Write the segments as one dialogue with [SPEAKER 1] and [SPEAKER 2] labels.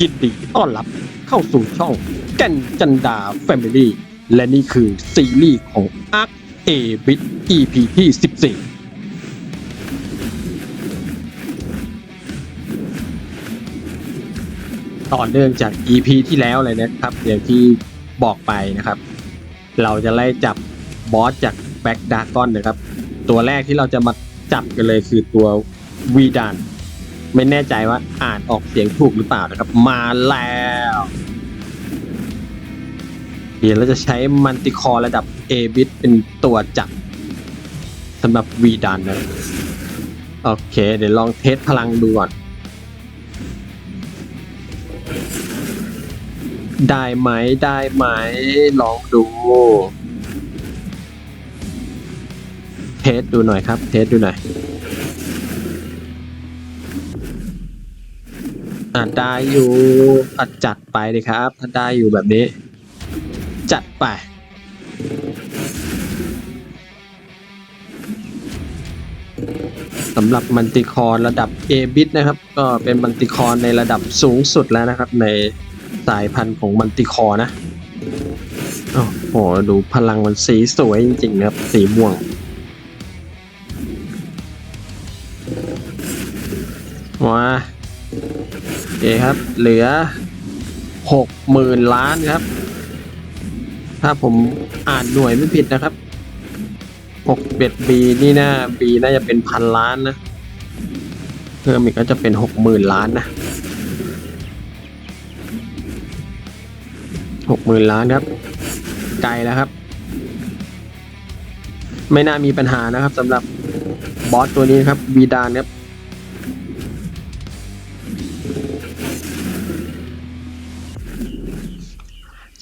[SPEAKER 1] ยินดีต้อนรับเข้าสู่ช่องแก่นจันดาแฟมิลี่และนี่คือซีรีส์ของ Arc A Bit EP ที่ 14 ต่อเนื่องจาก EP ที่แล้วเลยนะครับอย่างที่บอกไปนะครับ เราจะไล่จับบอสจากแบ็กดากอนนะครับ ตัวแรกที่เราจะมาจับกันเลยคือตัววีดาน ไม่แน่ใจว่าอ่านออกเสียงถูกหรือเปล่านะครับ มาแล้วเดี๋ยวเราจะใช้มันติคอระดับ A bit เป็นตัวจับสำหรับวีดานนะโอเค เดี๋ยวลองเทสพลังดูก่อน ได้ไหมได้ไหมลองดู เทสดูหน่อยครับ เทสดูหน่อย อะได้อยู่อะจัดไปเลยครับถ้าได้อยู่แบบนี้ จัดไป สำหรับมันติคอนระดับ A bit นะครับ ก็เป็นมันติคอนในระดับสูงสุดแล้วนะครับ ในสายพันธุ์ของมันติคอนะโอ้โหดูพลังมันสีสวยจริงๆนะครับ สีม่วงมา เคครับ เหลือหกหมื่นล้านครับ ถ้าผมอ่านหน่วยไม่ผิดนะครับหกเบ็ดบีนี่นะบีน่าจะเป็นพันล้านนะ เพิ่มอีกก็จะเป็นหกหมื่นล้านนะหกหมื่นล้านครับ ไกลแล้วครับ ไม่น่ามีปัญหานะครับสำหรับบอสตัวนี้ครับบีดานครับ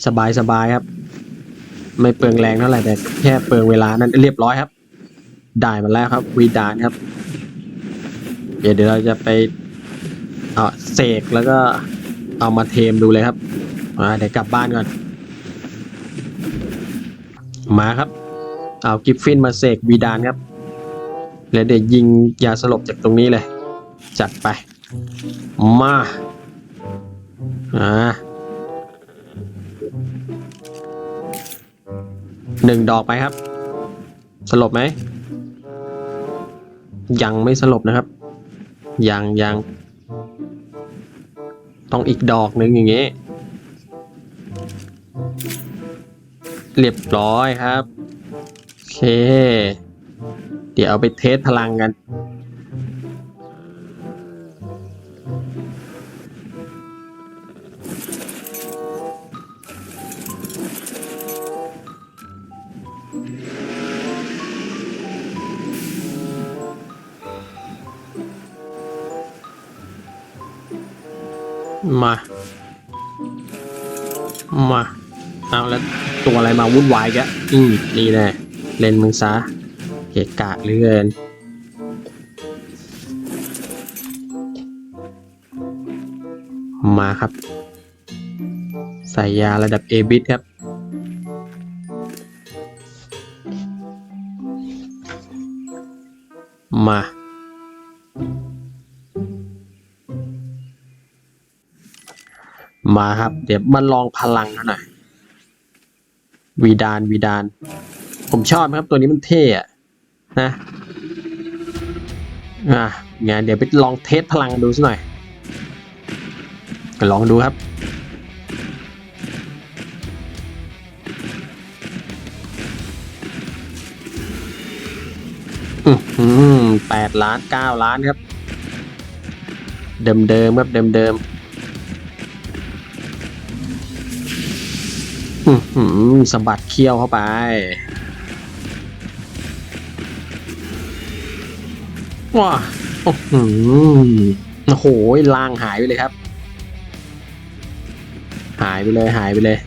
[SPEAKER 1] สบายสบายครับ ไม่เปลืองแรงเท่าไหร่แต่แค่เปลืองเวลานั้นเรียบร้อยครับ ได้มาแล้วครับวีดานครับเดี๋ยวเดี๋ยวเราจะไปเอาเสกแล้วก็เอามาเทมดูเลยครับมาเดี๋ยวกลับบ้านก่อน มาครับ เอากิฟฟินมาเสกวีดานครับแล้วเดี๋ยวยิงยาสลบจากตรงนี้เลย จัดไป มาอ่า หนึ่งดอกไปครับ สลบไหม ยังไม่สลบนะครับ ยังยังต้องอีกดอกหนึ่งอย่างงี้เรียบร้อยครับ โอเค เดี๋ยวเอาไปเทสพลังกัน มา มาเอาแล้วตัวอะไรมาวุ่นวายแกอืมนี่แน่เล่นมึงซะเกะกะเหลือนมาครับ ใส่ยาระดับ A bit ครับ มา มาครับ เดี๋ยวมาลองพลังหน่อยวีดานวีดาน ผมชอบครับตัวนี้มันเท่อะนะอะงานเดี๋ยวไปลองเทสพลังดูสักหน่อยลองดูครับ อือหือแปดล้านเก้าล้านครับ เดิมเดิมครับเดิมเดิม สะบัดเคี้ยวเข้าไป ว้าโอ้โหโอ้โหลางหายไปเลยครับ หายไปเลยหายไปเลย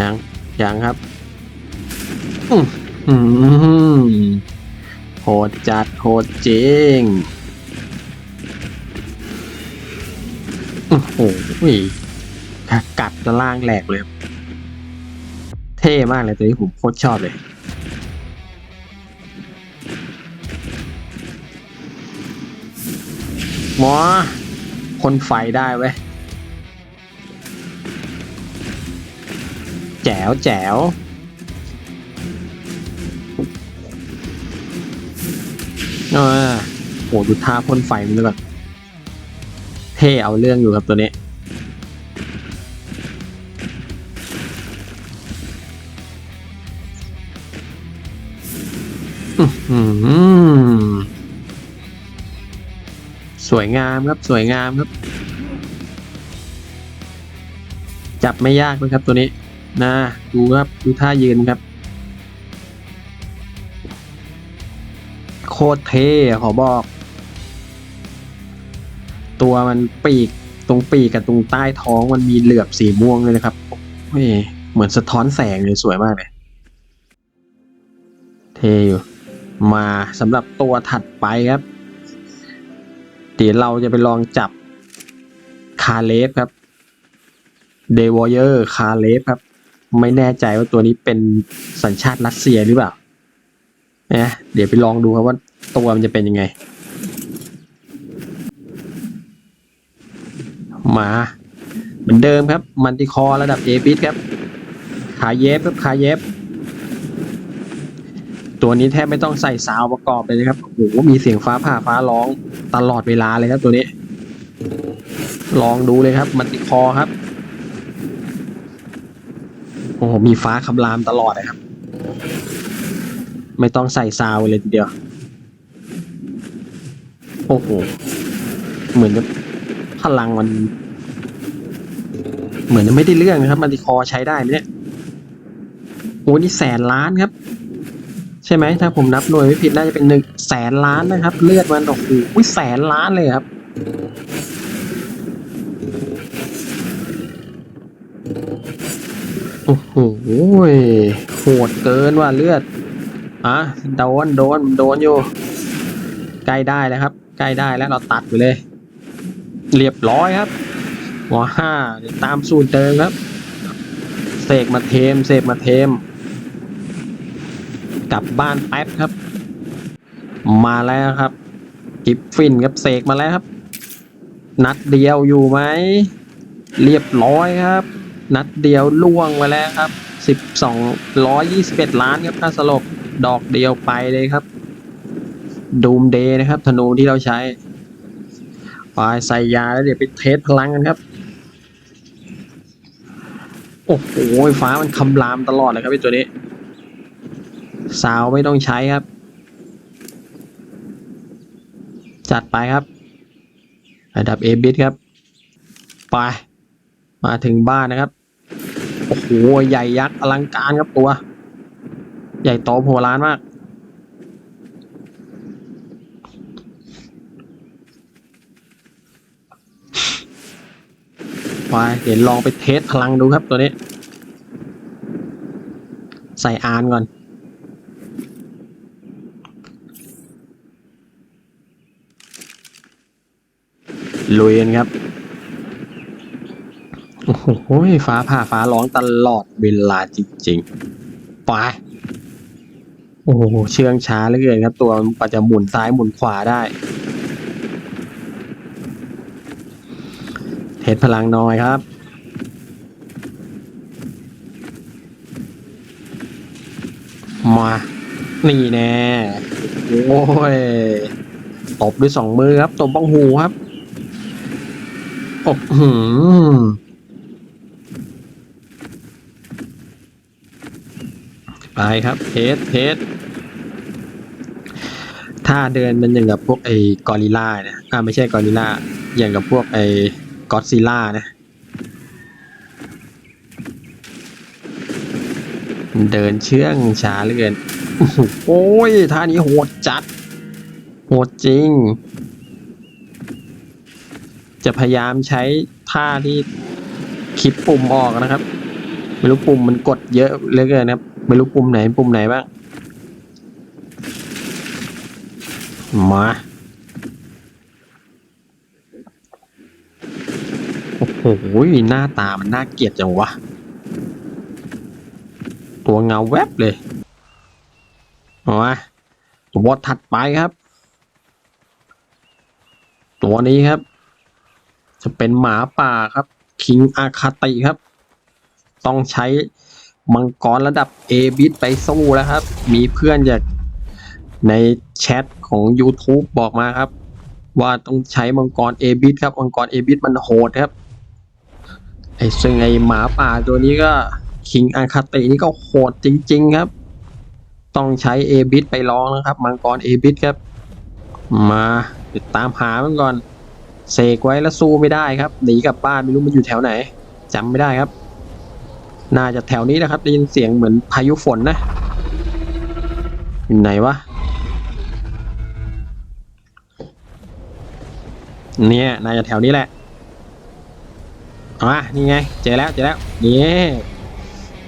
[SPEAKER 1] ยังยังครับอือหือโหดจัดโหดจริง หกัดจะล่างแหลกเลย เท่มากเลยตัวนี้ผมโคตรชอบเลยอหมอ คนไฟได้เว้ย แจ๋วแจ๋วเออโหดูท่าพ่นไฟมันเลยแบบ เท่เอาเรื่องอยู่ครับตัวนี้สวยงามครับสวยงามครับ จับไม่ยากเลยครับตัวนี้นะดูครับดูท่ายืนครับ โคตรเท่ขอบอก ตัวมันปีกตรงปีกกับตรงใต้ท้องมันมีเหลือบสีม่วงเลยนะครับโอ้ยเหมือนสะท้อนแสงเลยสวยมากเลยเท่อยู่มาสำหรับตัวถัดไปครับ เดี๋ยวเราจะไปลองจับคาเลฟครับเดวอเยอร์คาเลฟครับ ไม่แน่ใจว่าตัวนี้เป็นสัญชาติรัสเซียหรือเปล่าเนี่ยเดี๋ยวไปลองดูครับว่าตัวมันจะเป็นยังไง มาเหมือนเดิมครับ มันติคอระดับเอพิสครับ ขาเย็บครับขาเย็บ ตัวนี้แทบไม่ต้องใส่ซาวประกอบเลยนะครับโอ้โหมีเสียงฟ้าผ่าฟ้าร้องตลอดเวลาเลยครับตัวนี้ ลองดูเลยครับมันติคอครับโอ้โหมีฟ้าคำรามตลอดนะครับ ไม่ต้องใส่ซาวเลยทีเดียว โอ้โห เหมือนกับ พลังมัน เหมือนจะไม่ได้เรื่องนะครับมันติคอใช้ได้ไหมเนี่ยโอ้นี่แสนล้านครับ ใช่ไหมถ้าผมนับหน่วยไม่ผิดน่าจะเป็นหนึ่งแสนล้านนะครับ เลือดมันโอ้โหอุ๊ยแสนล้านเลยครับโอ้โหโหดเกินว่าเลือดอะโดนโดนโดนอยู่ใกล้ได้แล้วครับ ใกล้ได้แล้วเราตัดไปเลย เรียบร้อยครับว้าห้าเดี๋ยวตามสูตรเดิมครับ เสกมาเทม เสกมาเทม กลับบ้านแป๊บครับ มาแล้วครับ กิฟฟินครับเสกมาแล้วครับ นัดเดียวอยู่ไหม เรียบร้อยครับ นัดเดียวล่วงมาแล้วครับสิบสองร้อยยี่สิบเอ็ดล้านครับถ้าสลบดอกเดียวไปเลยครับ ดูมเดย์นะครับ ธนูที่เราใช้ ไปใส่ยาแล้วเดี๋ยวไปเทสพลังกันครับ โอ้โหฟ้ามันคำรามตลอดเลยครับไอ้ตัวนี้ซาวไม่ต้องใช้ครับ จัดไปครับ ระดับ A บิตครับ ไป มาถึงบ้านนะครับ โอ้โห ใหญ่ยักษ์อลังการครับตัว ใหญ่โตโหฬารมาก ไปเดี๋ยวลองไปเทสพลังดูครับตัวนี้ ใส่อานก่อน ลุยกันครับ โอ้โหฟ้าผ่าฟ้าร้องตลอดเวลาจริงๆไปโอ้โห เชื่องช้าเหลือเกินครับ ตัวมันจะหมุนซ้ายหมุนขวาได้ เทสพลังน้อยครับ มา นี่แน่ โอ้ย ตบด้วยสองมือครับ ตบบ้องหูครับโอ้โหอไปครับเทสเทสถ้าเดินมันอย่างกับพวกไอ้กอริลล่าเนี่ยอ่าไม่ใช่กอริลล่าอย่างกับพวกไอ้ กอดซิล่านะ เดินเชื่องช้าเหลือเกิน โอ้ยท่านี้โหดจัด โหดจริง จะพยายามใช้ท่าที่คลิปปุ่มออกนะครับ ไม่รู้ปุ่มมันกดเยอะเหลือเกินนะครับ ไม่รู้ปุ่มไหนปุ่มไหนบ้าง มา โอ้โหหน้าตามันน่าเกลียดจังวะ ตัวเงาแวบเลยเอามาตัวถัดไปครับ ตัวนี้ครับ จะเป็นหมาป่าครับ คิงอาคาติครับ ต้องใช้มังกรระดับ A บิตไปสู้แล้วครับ มีเพื่อนจากในแชทของ YouTube บอกมาครับ ว่าต้องใช้มังกร A บิตครับ มังกร A บิตมันโหดครับ ไอ้ซึ่งไอ้หมาป่าตัวนี้ก็คิงอาคาตินี่ก็โหดจริง ๆ ครับ ต้องใช้ A บิตไปลองนะครับ มังกร A บิตครับ มาติดตามหามันก่อนเสกไว้แล้วสู้ไม่ได้ครับหนีกลับบ้านไม่รู้มันอยู่แถวไหนจำไม่ได้ครับ น่าจะแถวนี้นะครับได้ยินเสียงเหมือนพายุฝนนะอยู่ไหนวะเนี่ยน่าจะแถวนี้แหละ อะนี่ไง เจอแล้วเจอแล้วนี่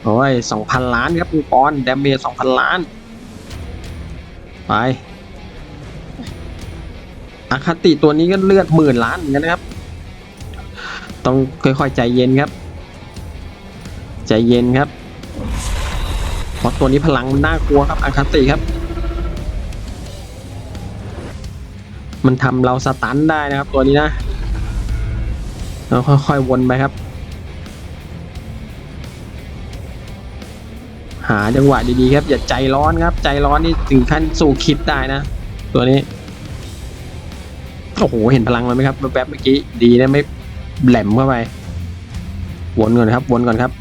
[SPEAKER 1] โอ้ยสองพันล้านครับคุณปอนแดมเมจสองพันล้าน ไปอคติตัวนี้ก็เลือดหมื่นล้านเหมือนกันนะครับ ต้องค่อยๆใจเย็นครับ ใจเย็นครับเพราะตัวนี้พลังมันน่ากลัวครับอคติครับ มันทำเราสตันได้นะครับตัวนี้นะ เราค่อยๆวนไปครับ หาจังหวะดีๆครับ อย่าใจร้อนครับ ใจร้อนนี่ถึงขั้นสู่คิดได้นะ ตัวนี้ โอ้โห เห็นพลังมันไหมครับแวบเมื่อกี้ดีนะไม่แหลมเข้าไป วนก่อนครับ วนก่อนครับ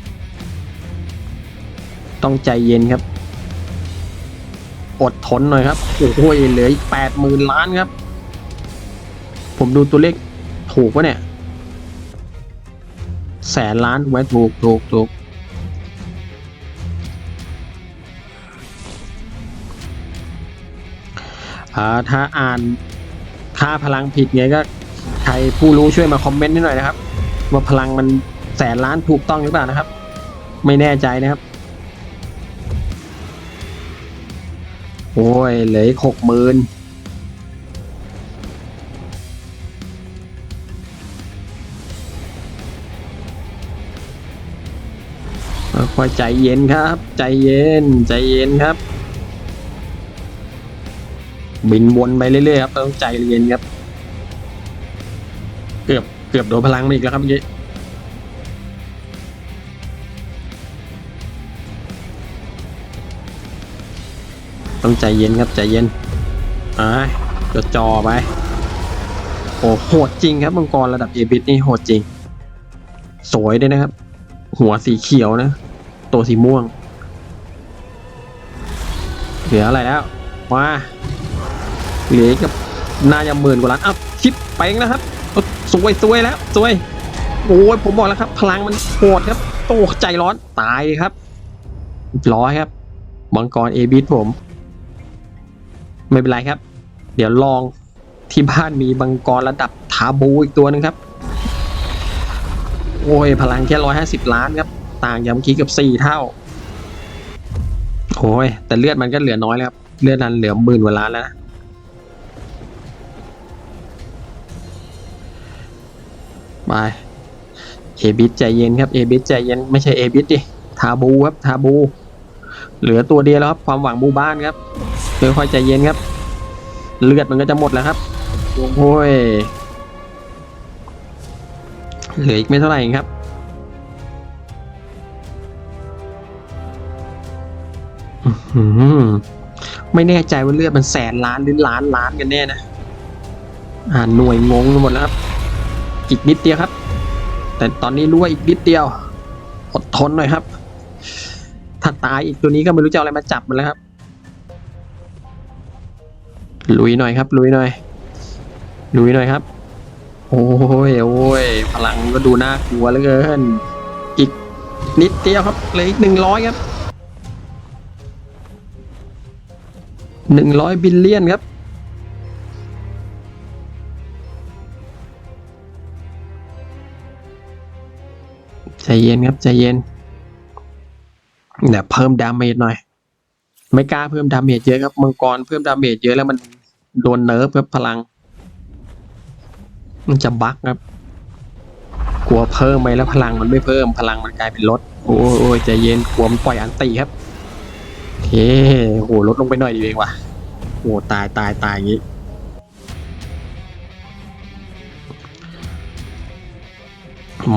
[SPEAKER 1] ต้องใจเย็นครับ อดทนหน่อยครับ โอ้โหเหลืออีกแปดหมื่นล้านครับ ผมดูตัวเลขถูกปะเนี่ย แสนล้านไหมถูกถูกถูกอ่าถ้าอ่านค่าพลังผิดไงก็ใครผู้รู้ช่วยมาคอมเมนต์ให้หน่อยนะครับ ว่าพลังมันแสนล้านถูกต้องหรือเปล่านะครับ ไม่แน่ใจนะครับ โอ้ยเหลือหกหมื่น ค่อยใจเย็นครับ ใจเย็น ใจเย็นครับ บินวนไปเรื่อยๆครับต้องใจเย็นครับ เกือบเกือบโดนพลังมาอีกแล้วครับเมื่อกี้ต้องใจเย็นครับใจเย็นอ่าจดจอไปโอ้โหดจริงครับมังกรระดับเอบิสนี่โหดจริง สวยด้วยนะครับ หัวสีเขียวนะ ตัวสีม่วงเหลืออะไรแล้วมาเหลือกับน่าจะหมื่นกว่าล้านอ้าวชิปไปงนะครับสวยสวยแล้วสวยโอ้ยผมบอกแล้วครับ พลังมันโหดครับโตใจร้อนตายครับร้อยครับมังกรเอบิสผม ไม่เป็นไรครับ เดี๋ยวลองที่บ้านมีมังกรระดับทาบูอีกตัวหนึงครับ โอ้ยพลังแค่ร้อยห้าสิบล้านครับ ต่างจากเมื่อกี้เกับสี่เท่าโอ้ยแต่เลือดมันก็เหลือน้อยแล้วครับ เลือดนั้นเหลือหมื่นกว่าล้านแล้วนะไปเอบิสใจเย็นครับเอบิสใจเย็นไม่ใช่เอบิสดิทาบูครับทาบู เหลือตัวเดียวแล้วครับ ความหวังหมู่บ้านครับค่อยๆใจเย็นครับ เลือดมันก็จะหมดแล้วครับโอ้ยเหลืออีกไม่เท่าไหร่ครับ ไม่แน่ใจว่าเลือดมันแสนล้านหรือล้านล้านกันแน่นะ อ่าหน่วยงงหมดแล้วครับ อีกนิดเดียวครับ แต่ตอนนี้รู้ว่าอีกนิดเดียว อดทนหน่อยครับ ถ้าตายอีกตัวนี้ก็ไม่รู้จะเอาอะไรมาจับมันแล้วครับ ลุยหน่อยครับ ลุยหน่อย ลุยหน่อยครับ โอ้ยโอ้ยพลังก็ดูน่ากลัวเหลือเกิน อีกนิดเดียวครับเหลืออีกหนึ่งร้อยครับ หนึ่งร้อยบิลเลียนครับ ใจเย็นครับ ใจเย็นเดี๋ยวเพิ่มดาเมจหน่อย ไม่กล้าเพิ่มดาเมจเยอะครับมังกรเพิ่มดาเมจเยอะแล้วมันโดนเนิร์ฟครับพลัง มันจะบั๊กครับ กลัวเพิ่มไปแล้วพลังมันไม่เพิ่มพลังมันกลายเป็นลดโอ้ยใจเย็นกลัวมันปล่อยอันตีครับ เคโหลดลงไปหน่อยดีเองว่ะโอ้ตายตายตายอย่างนี้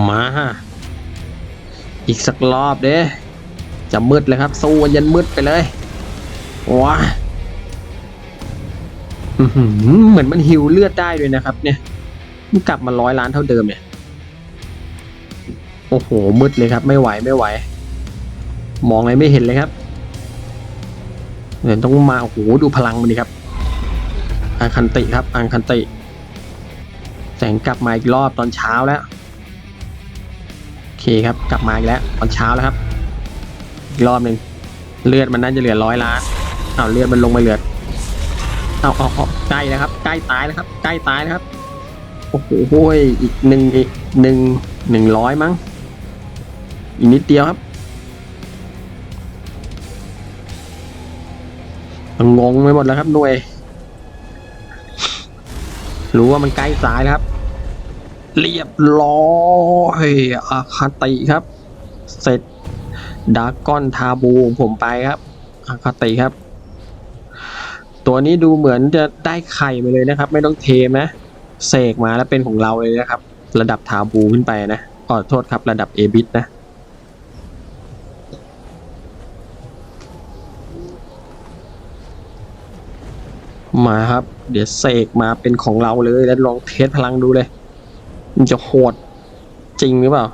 [SPEAKER 1] มาอีกสักรอบเด้จะมืดเลยครับ สู้ยันมืดไปเลยว้าเหมือนมันหิวเลือดได้ด้วยนะครับ เนี่ยมันกลับมาร้อยล้านเท่าเดิมเนี่ยโอ้โหมืดเลยครับ ไม่ไหวไม่ไหว มองอะไรไม่เห็นเลยครับ เดี๋ยวต้องมาโอ้โหดูพลังมันดิครับอังคันติครับอังคันติ แสงกลับมาอีกรอบตอนเช้าแล้วโอเคครับกลับมาอีกแล้วตอนเช้าแล้วครับ อีกรอบหนึ่งเลือดมันน่าจะเหลือร้อยล้านเอาเลือดมันลงมาเหลือเอาเอาเอาใกล้แล้วครับ ใกล้ตายแล้วครับ ใกล้ตายแล้วครับโอ้โหโอ้ยอีกหนึ่งอีกหนึ่งหนึ่งร้อยมั้งอีกนิดเดียวครับ งงไปหมดแล้วครับหน่วย รู้ว่ามันใกล้สายแล้วครับ เรียบร้อยอาคาติครับ เสร็จดากก้อนทาบูผมไปครับอาคาติครับ ตัวนี้ดูเหมือนจะได้ไข่ไปเลยนะครับ ไม่ต้องเทมนะเสกมาแล้วเป็นของเราเลยนะครับ ระดับทาบูขึ้นไปนะขอโทษครับระดับเอบิสนะ มาครับ เดี๋ยวเสกมาเป็นของเราเลย แล้วลองเทสพลังดูเลย มันจะโหดจริงหรือเปล่า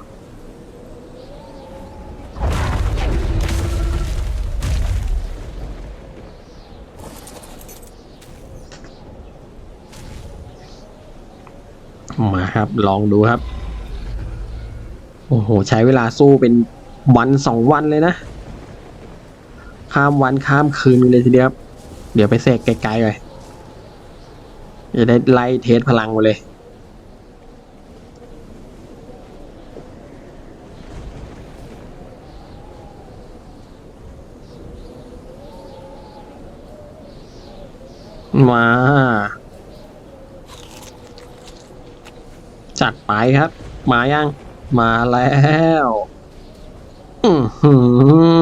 [SPEAKER 1] มาครับลองดูครับ โอ้โห ใช้เวลาสู้เป็นวันสองวันเลยนะ ข้ามวันข้ามคืนเลยทีเดียวครับ เดี๋ยวไปเสกไกลๆเลย จะได้ไล่เทสพลังมาเลย มา จัดไปครับ มายัง มาแล้วอื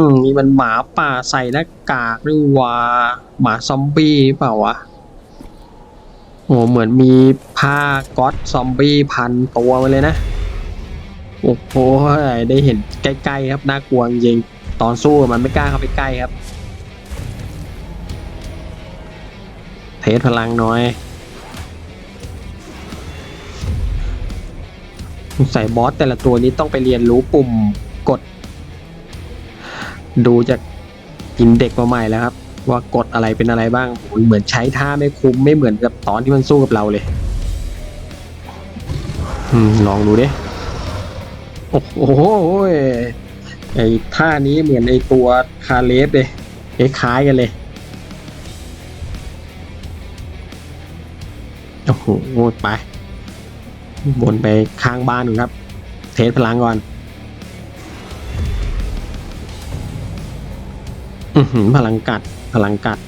[SPEAKER 1] มนี่มันหมาป่าใส่หน้ากากหรือว่าหมาซอมบี้เปล่าวะ โอ้เหมือนมีผ้าก๊อตซอมบี้พันตัวมาเลยนะ โอ้โหได้เห็นใกล้ๆครับน่ากลัวจริงตอนสู้มันไม่กล้าเข้าไปใกล้ครับ เทสพลังน้อย ใส่บอสแต่ละตัวนี้ต้องไปเรียนรู้ปุ่มกด ดูจากอินเด็กมาใหม่แล้วครับ ว่ากดอะไรเป็นอะไรบ้างโหเหมือนใช้ท่าไม่คุ้มไม่เหมือนกับตอนที่มันสู้กับเราเลยอืมลองดูดิโอ้โหไอ้ท่านี้เหมือนไอ้ตัวคาเลฟเลยคล้ายกันเลยโอ้โหไปบนไปข้างบ้านหนึ่งครับ เทสพลังก่อนอือหือพลังกัด พลังกัด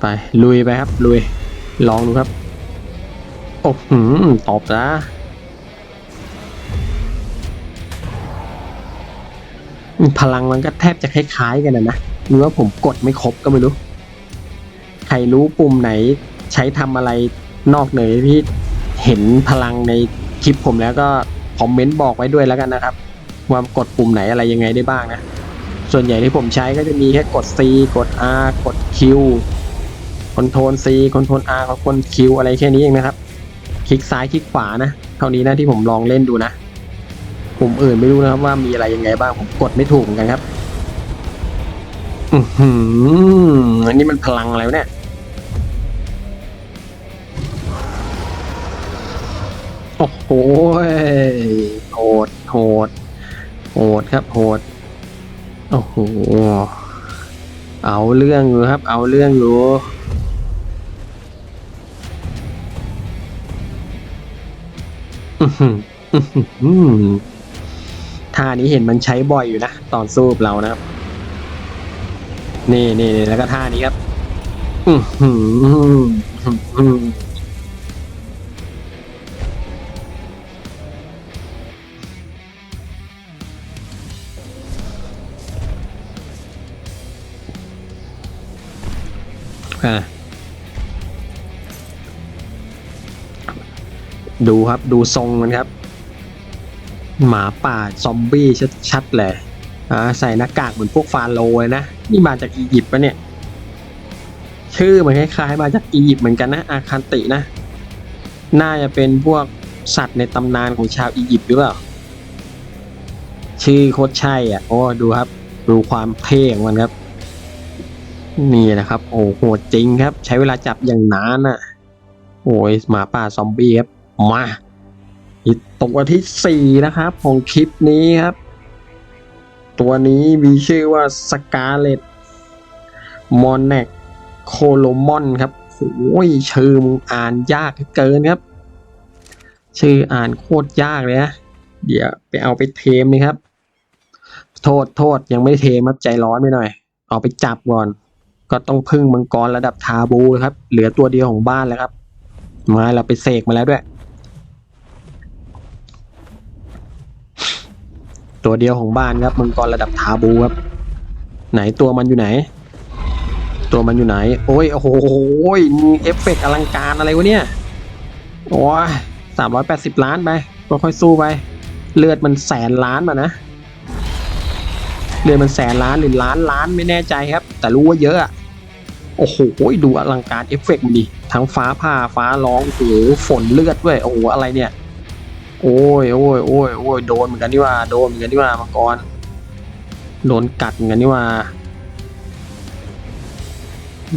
[SPEAKER 1] ไปลุยไปครับลุย ลองดูครับ โอ้โหตอบนะพลังมันก็แทบจะคล้ายๆกันนะนะหรือว่าผมกดไม่ครบก็ไม่รู้ ใครรู้ปุ่มไหนใช้ทำอะไรนอกเหนือที่เห็นพลังในคลิปผมแล้วก็คอมเมนต์บอกไว้ด้วยแล้วกันนะครับ ว่ากดปุ่มไหนอะไรยังไงได้บ้างนะ ส่วนใหญ่ที่ผมใช้ก็จะมีแค่กด C กด R กด Q คอนโทรล C คอนโทรล R กับกด Q อะไรแค่นี้เองนะครับ คลิกซ้ายคลิกขวานะ เท่านี้นะที่ผมลองเล่นดูนะปุ่มอื่นไม่รู้นะครับว่ามีอะไรยังไงบ้างผมกดไม่ถูกเหมือนกันครับ อือหืออันนี้มันพลังอะไรวเนี่ยโอ้โหโหดโหด โหดครับโหดโอ้โหเอาเรื่องอยู่ครับ เอาเรื่องอยู่อือหืออื้อหือท่านี้เห็นมันใช้บ่อยอยู่นะ ตอนสู้เรานะครับ นี่นี่แล้วก็ท่านี้ครับ อือ ออื้อหืออะดูครับดูทรงมันครับ หมาป่าซอมบี้ชัดๆเลยอ่าใส่หน้ากากเหมือนพวกฟาโรห์เลยนะ นี่มาจากอียิปต์ปะเนี่ย ชื่อมันคล้ายๆมาจากอียิปต์เหมือนกันนะ อาคันตินะ น่าจะเป็นพวกสัตว์ในตำนานของชาวอียิปต์หรือเปล่า ชื่อโคตรใช่อะโอ้ดูครับ ดูความเท่ของมันครับ นี่นะครับ โอ้โหจริงครับ ใช้เวลาจับอย่างนานอะ โอ้ยหมาป่าซอมบี้ครับ มาอีกตัวที่สี่นะครับ ของคลิปนี้ครับ ตัวนี้มีชื่อว่าสกาเลตมอนแนกโคโลมอนครับโอ้ยชื่อมึงอ่านยากเกินครับ ชื่ออ่านโคตรยากเลยนะเดี๋ยวไปเอาไปเทมนี่ครับ โทษโทษยังไม่ได้เทมครับใจร้อนไปหน่อย เอาไปจับก่อน ก็ต้องพึ่งมังกรระดับทาบูครับ เหลือตัวเดียวของบ้านแล้วครับ มาเราไปเสกมาแล้วด้วย ตัวเดียวของบ้านครับมังกรระดับทาบูครับ ไหนตัวมันอยู่ไหน ตัวมันอยู่ไหน โอ้ยโอ้โหมีเอฟเฟกต์อลังการอะไรวะเนี่ยโอ้ยสามร้อยแปดสิบล้านไปก็ค่อยสู้ไปเลือดมันแสนล้านมานะเลือดมันแสนล้านหรือล้านล้านไม่แน่ใจครับ แต่รู้ว่าเยอะ โอ้โหดูอลังการเอฟเฟกต์มันดิทั้งฟ้าผ่าฟ้าร้องโอ้โหฝนเลือดด้วยโอ้โหอะไรเนี่ย โอ้ยโอ้ยโอ้ยโอ้ยโดนเหมือนกันนี่ว่าโดนเหมือนกันนี่ว่ามังกรโดนกัดเหมือนกันนี่ว่า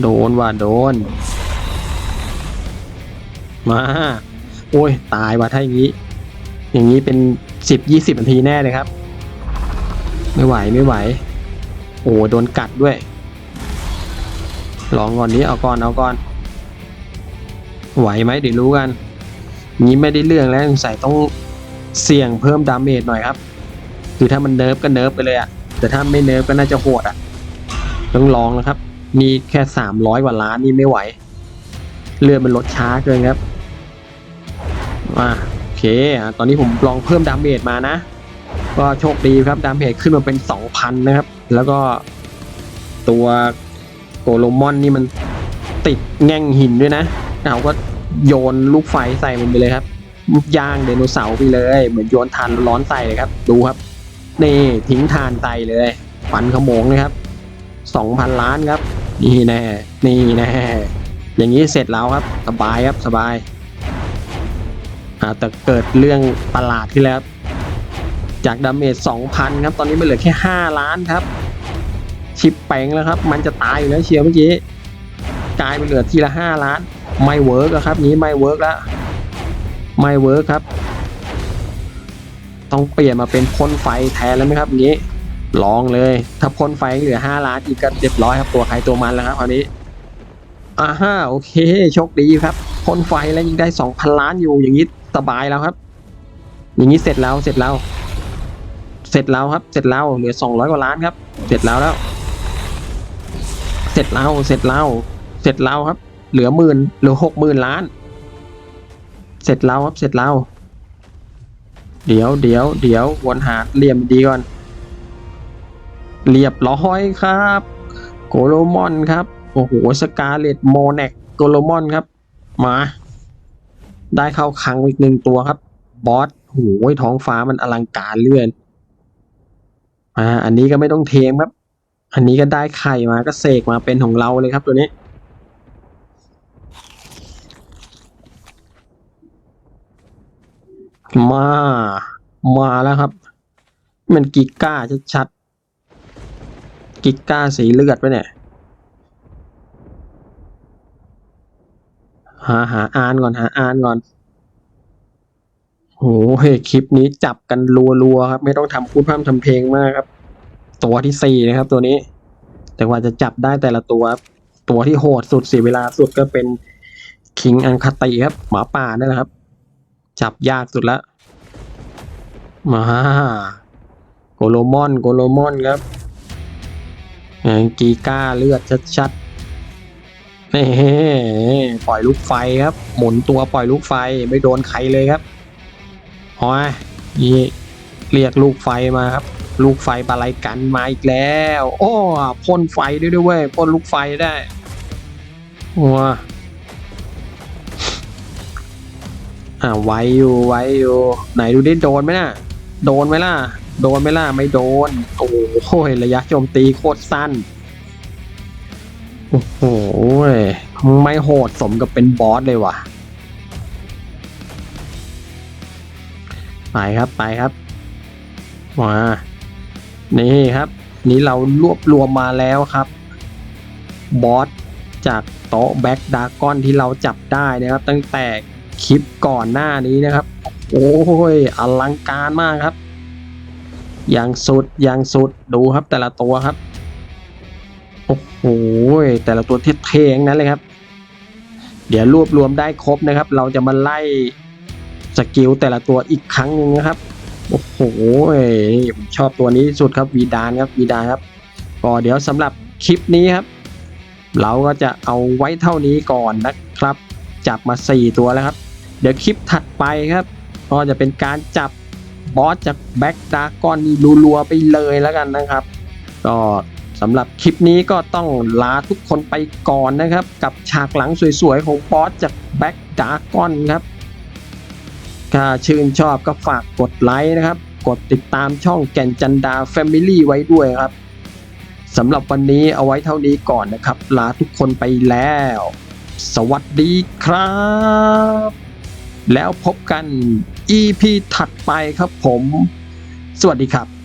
[SPEAKER 1] โดนว่าโดน มาโอ้ยตายว่ะถ้าอย่างนี้ อย่างนี้เป็นสิบยี่สิบนาทีแน่เลยครับ ไม่ไหวไม่ไหว โอ้โดนกัดด้วย ลองก่อนนี้เอาก่อนเอาก่อน ไหวไหมเดี๋ยวรู้กัน นี้ไม่ได้เรื่องแล้วสงสัยต้องเสี่ยงเพิ่มดาเมจหน่อยครับ คือถ้ามันเนิร์ฟก็เนิร์ฟไปเลยอะแต่ถ้าไม่เนิร์ฟก็น่าจะโหดอะต้องลองนะครับนี่แค่สามร้อยกว่าล้านนี่ไม่ไหว เลือดมันลดช้าเกินครับมาโอเคตอนนี้ผมลองเพิ่มดาเมจมานะ ก็โชคดีครับดาเมจขึ้นมาเป็นสองพันนะครับ แล้วก็ตัว โกโลมอนนี่มันติดแง่งหินด้วยนะเราก็โยนลูกไฟใส่มันไปเลยครับย่างไดโนเสาร์ไปเลย เหมือนโยนทานร้อนใส่เลยครับ ดูครับ นี่ทิ้งทานใส่เลยฟันขโมงเลยครับสองพันล้านครับ นี่แน่ นี่แน่ อย่างนี้เสร็จแล้วครับ สบายครับสบายอ่าแต่เกิดเรื่องประหลาดขึ้นแล้ว จากดาเมจสองพันครับ ตอนนี้มันเหลือแค่ห้าล้านครับ ชิปแปงแล้วครับ มันจะตายอยู่แล้วเชียวเมื่อกี้กลายเป็นเหลือทีละห้าล้าน ไม่เวิร์กครับนี้ไม่เวิร์กแล้วไม่เวิร์กครับ ต้องเปลี่ยนมาเป็นพ่นไฟแทนแล้วไหมครับนี้ลองเลย ถ้าพ่นไฟเหลือห้าล้านอีกก็เรียบร้อยครับตัวใครตัวมันแล้วครับคราวนี้อ่าฮะโอเคโชคดีครับพ่นไฟแล้วยังได้สองพันล้านอยู่อย่างนี้สบายแล้วครับ อย่างนี้เสร็จแล้วเสร็จแล้ว เสร็จแล้วครับ เสร็จแล้วเหลือสองร้อยกว่าล้านครับ เสร็จแล้วแล้ว สร็จแล้วเสร็จแล้วเสร็จแล้วครับ เหลือหมื่นเหลือหกหมื่นล้าน เสร็จแล้วครับเสร็จแล้วเดี๋ยวเดี๋ยวเดี๋ยววนหาเหลี่ยมดีก่อนเรียบร้อยครับ โกโลมอนครับ โอ้โหสกาเลตโมแนกโกโลมอนครับ มา ได้เข้าคังอีกหนึ่งตัวครับ บอสโอ้โหท้องฟ้ามันอลังการเลื่อนอ่าอันนี้ก็ไม่ต้องเทมครับ อันนี้ก็ได้ไข่มาก็เสกมาเป็นของเราเลยครับตัวนี้มา มาแล้วครับ มันกิก้าชัดๆ กิก้าสีเลือดไปเนี่ย หาหาอ่านก่อนหาอ่านก่อนโอ้โหคลิปนี้จับกันรัวๆครับ ไม่ต้องทำพูดพร่ำทำเพลงมากครับ ตัวที่สี่นะครับ ตัวนี้ แต่ว่าจะจับได้แต่ละตัว ตัวที่โหดสุดเสียเวลาสุดก็เป็นคิงอังคาติครับ หมาป่านั่นแหละครับ จับยากสุดละมาโกโลมอนโกโลมอนครับกีก้าเลือดชัดๆนี่ปล่อยลูกไฟครับ หมุนตัวปล่อยลูกไฟไม่โดนใครเลยครับโอ้ยนี่เรียกลูกไฟมาครับ ลูกไฟปลาไหลกันมาอีกแล้วโอ้พ่นไฟด้วยด้วยเวยพ่นลูกไฟได้ว้าอ่าไวอยู่ไวอยู่ ไหนดูดิโดนไหมน่ะ โดนไหมล่ะ โดนไหมล่ะ ไม่โดน โอ้โหระยะโจมตีโคตรสั้น โอ้โหไม่โหดสมกับเป็นบอสเลยว่ะ ไปครับไปครับมา นี่ครับ นี่เรารวบรวมมาแล้วครับ บอสจากโต๊ะแบ็กดากอนที่เราจับได้นะครับ ตั้งแต่คลิปก่อนหน้านี้นะครับ โอ้ยอลังการมากครับ อย่างสุดอย่างสุดดูครับแต่ละตัวครับ โอ้โหแต่ละตัวเท่ๆนั้นเลยครับ เดี๋ยวรวบรวมได้ครบนะครับ เราจะมาไล่สกิลแต่ละตัวอีกครั้งหนึ่งนะครับ โอ้โหผมชอบตัวนี้สุดครับวีดานครับวีดานครับ ก็เดี๋ยวสำหรับคลิปนี้ครับ เราก็จะเอาไว้เท่านี้ก่อนนะครับ จับมา 4 ตัวแล้วครับ เดี๋ยวคลิปถัดไปครับ ก็จะเป็นการจับบอสจากแบ็กดากอนนี่รัวๆไปเลยแล้วกันนะครับ ก็สำหรับคลิปนี้ก็ต้องลาทุกคนไปก่อนนะครับ กับฉากหลังสวยๆของบอสจากแบ็กดากอนครับ ถ้าชื่นชอบก็ฝากกดไลค์นะครับ กดติดตามช่องแก่นจันดา Family ไว้ด้วยครับสำหรับวันนี้เอาไว้เท่านี้ก่อนนะครับ ลาทุกคนไปแล้ว สวัสดีครับ แล้วพบกัน EP ถัดไปครับผม สวัสดีครับ